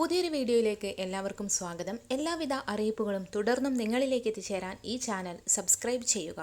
പുതിയൊരു വീഡിയോയിലേക്ക് എല്ലാവർക്കും സ്വാഗതം. എല്ലാവിധ അറിയിപ്പുകളും തുടർന്നും നിങ്ങളിലേക്ക് എത്തിച്ചേരാൻ ഈ ചാനൽ സബ്സ്ക്രൈബ് ചെയ്യുക.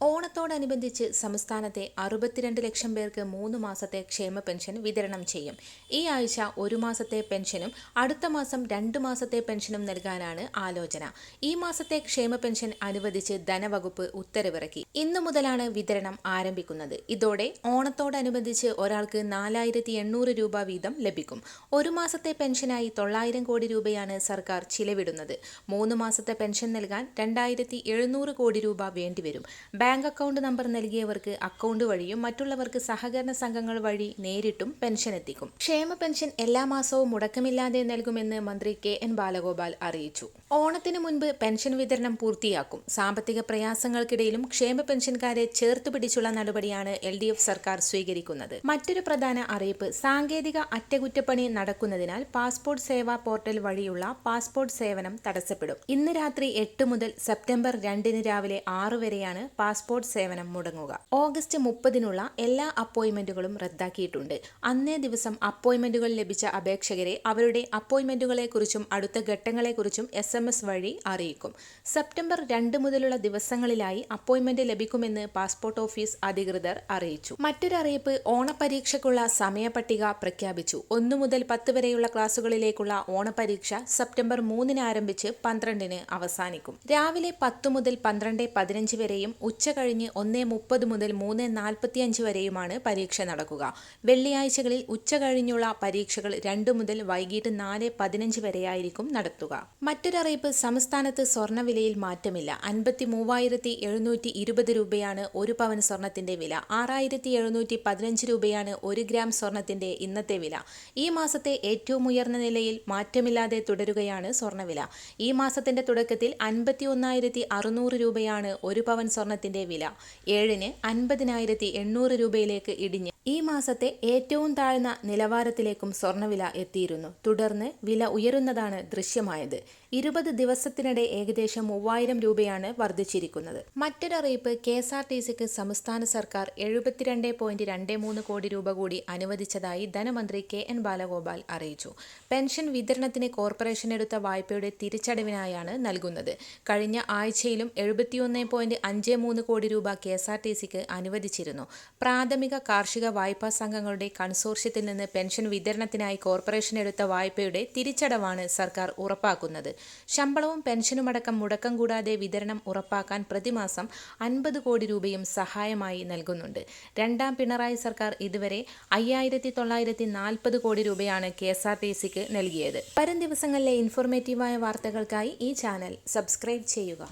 ഓണത്തോടനുബന്ധിച്ച് സംസ്ഥാനത്തെ അറുപത്തിരണ്ട് ലക്ഷം പേർക്ക് മൂന്ന് മാസത്തെ ക്ഷേമ പെൻഷൻ വിതരണം ചെയ്യും. ഈ ആഴ്ച ഒരു മാസത്തെ പെൻഷനും അടുത്ത മാസം രണ്ട് മാസത്തെ പെൻഷനും നൽകാനാണ് ആലോചന. ഈ മാസത്തെ ക്ഷേമ പെൻഷൻ അനുവദിച്ച് ധനവകുപ്പ് ഉത്തരവിറക്കി. ഇന്നു മുതലാണ് വിതരണം ആരംഭിക്കുന്നത്. ഇതോടെ ഓണത്തോടനുബന്ധിച്ച് ഒരാൾക്ക് നാലായിരത്തി എണ്ണൂറ് രൂപ വീതം ലഭിക്കും. ഒരു മാസത്തെ പെൻഷനായി തൊള്ളായിരം കോടി രൂപയാണ് സർക്കാർ ചിലവിടുന്നത്. മൂന്ന് മാസത്തെ പെൻഷൻ നൽകാൻ രണ്ടായിരത്തി എഴുന്നൂറ് കോടി രൂപ വേണ്ടിവരും. ബാങ്ക് അക്കൗണ്ട് നമ്പർ നൽകിയവർക്ക് അക്കൗണ്ട് വഴിയും മറ്റുള്ളവർക്ക് സഹകരണ സംഘങ്ങൾ വഴി നേരിട്ടും പെൻഷൻ എത്തിക്കും. ക്ഷേമ പെൻഷൻ എല്ലാ മാസവും മുടക്കമില്ലാതെ നൽകുമെന്ന് മന്ത്രി കെ എൻ ബാലഗോപാൽ അറിയിച്ചു. ഓണത്തിന് മുൻപ് പെൻഷൻ വിതരണം പൂർത്തിയാക്കും. സാമ്പത്തിക പ്രയാസങ്ങൾക്കിടയിലും ക്ഷേമ പെൻഷൻകാരെ ചേർത്ത് പിടിച്ചുള്ള നടപടിയാണ് എൽ ഡി എഫ് സർക്കാർ സ്വീകരിക്കുന്നത്. മറ്റൊരു പ്രധാന അറിയിപ്പ് സാങ്കേതിക അറ്റകുറ്റപ്പണി നടക്കുന്നതിനാൽ പാസ്പോർട്ട് സേവാ പോർട്ടൽ വഴിയുള്ള പാസ്പോർട്ട് സേവനം തടസ്സപ്പെടും. ഇന്ന് രാത്രി എട്ട് മുതൽ സെപ്റ്റംബർ രണ്ടിന് രാവിലെ ആറ് വരെയാണ് പാസ്പോർട്ട് സേവനം മുടങ്ങുക. ഓഗസ്റ്റ് മുപ്പതിനുള്ള എല്ലാ അപ്പോയിന്റ്മെന്റുകളും റദ്ദാക്കിയിട്ടുണ്ട്. അന്നേ ദിവസം അപ്പോയിന്റ്മെന്റുകൾ ലഭിച്ച അപേക്ഷകരെ അവരുടെ അപ്പോയിന്റ്മെന്റുകളെക്കുറിച്ചും അടുത്ത ഘട്ടങ്ങളെക്കുറിച്ചും എസ് എം എസ് വഴി അറിയിക്കും. സെപ്റ്റംബർ രണ്ട് മുതലുള്ള ദിവസങ്ങളിലായി അപ്പോയിന്റ്മെന്റ് ലഭിക്കുമെന്ന് പാസ്പോർട്ട് ഓഫീസ് അധികൃതർ അറിയിച്ചു. മറ്റൊരറിയിപ്പ് ഓണപരീക്ഷയ്ക്കുള്ള സമയപട്ടിക പ്രഖ്യാപിച്ചു. ഒന്നു മുതൽ പത്ത് വരെയുള്ള ക്ലാസുകളിലേക്കുള്ള ഓണപരീക്ഷ സെപ്റ്റംബർ മൂന്നിന് ആരംഭിച്ച് പന്ത്രണ്ടിന് അവസാനിക്കും. രാവിലെ പത്ത് മുതൽ പന്ത്രണ്ട് പതിനഞ്ച് വരെയും ഉച്ച കഴിഞ്ഞ് ഒന്ന് മുപ്പത് മുതൽ മൂന്ന് നാൽപ്പത്തിയഞ്ച് വരെയുമാണ് പരീക്ഷ നടക്കുക. വെള്ളിയാഴ്ചകളിൽ ഉച്ച കഴിഞ്ഞുള്ള പരീക്ഷകൾ രണ്ട് മുതൽ വൈകിട്ട് നാല് പതിനഞ്ച് വരെയായിരിക്കും നടത്തുക. മറ്റൊരറിയിപ്പ് സംസ്ഥാനത്ത് സ്വർണവിലയിൽ മാറ്റമില്ല. അൻപത്തി മൂവായിരത്തി എഴുന്നൂറ്റി ഇരുപത് രൂപയാണ് ഒരു പവൻ സ്വർണത്തിന്റെ വില. ആറായിരത്തി എഴുന്നൂറ്റി പതിനഞ്ച് രൂപയാണ് ഒരു ഗ്രാം സ്വർണത്തിന്റെ ഇന്നത്തെ വില. ഈ മാസത്തെ ഏറ്റവും ഉയർന്ന നിലയിൽ മാറ്റമില്ലാതെ തുടരുകയാണ് സ്വർണവില ഈ മാസത്തിന്റെ തുടക്കത്തിൽ അൻപത്തി ഒന്നായിരത്തി അറുന്നൂറ് രൂപയാണ് ഒരു പവൻ സ്വർണത്തിന്റെ വില ഏഴിന് അൻപതിനായിരത്തി എണ്ണൂറ് രൂപയിലേക്ക് ഇടിഞ്ഞ്. ഈ മാസത്തെ ഏറ്റവും താഴ്ന്ന നിലവാരത്തിലേക്കും സ്വർണവില എത്തിയിരുന്നു. തുടർന്ന് വില ഉയരുന്നതാണ് ദൃശ്യമായത്. ഇരുപത് ദിവസത്തിനിടെ ഏകദേശം മൂവായിരം രൂപയാണ് വർദ്ധിച്ചിരിക്കുന്നത്. മറ്റൊരറിയിപ്പ് കെ എസ് ആർ ടി സിക്ക് സംസ്ഥാന സർക്കാർ എഴുപത്തിരണ്ട് പോയിന്റ് രണ്ട് മൂന്ന് കോടി രൂപ കൂടി അനുവദിച്ചതായി ധനമന്ത്രി കെ എൻ ബാലഗോപാൽ അറിയിച്ചു. പെൻഷൻ വിതരണത്തിന് കോർപ്പറേഷൻ എടുത്ത വായ്പയുടെ തിരിച്ചടവിനായാണ് നൽകുന്നത്. കഴിഞ്ഞ ആഴ്ചയിലും എഴുപത്തിയൊന്ന് പോയിന്റ് അഞ്ച് മൂന്ന് കോടി രൂപ കെ എസ് ആർ ടി സിക്ക് അനുവദിച്ചിരുന്നു. പ്രാഥമിക കാർഷിക വായ്പാ സംഘങ്ങളുടെ കൺസോർഷ്യത്തിൽ നിന്ന് പെൻഷൻ വിതരണത്തിനായി കോർപ്പറേഷൻ എടുത്ത വായ്പയുടെ തിരിച്ചടവാണ് സർക്കാർ ഉറപ്പാക്കുന്നത്. ശമ്പളവും പെൻഷനുമടക്കം മുടക്കം കൂടാതെ വിതരണം ഉറപ്പാക്കാൻ പ്രതിമാസം അൻപത് കോടി രൂപയും സഹായമായി നൽകുന്നുണ്ട്. രണ്ടാം പിണറായി സർക്കാർ ഇതുവരെ അയ്യായിരത്തി തൊള്ളായിരത്തി നാൽപ്പത് കോടി രൂപയാണ് കെ എസ് ആർ ടി സിക്ക് നൽകിയത്. വരും ദിവസങ്ങളിലെ ഇൻഫോർമേറ്റീവായ വാർത്തകൾക്കായി ഈ ചാനൽ സബ്സ്ക്രൈബ് ചെയ്യുക.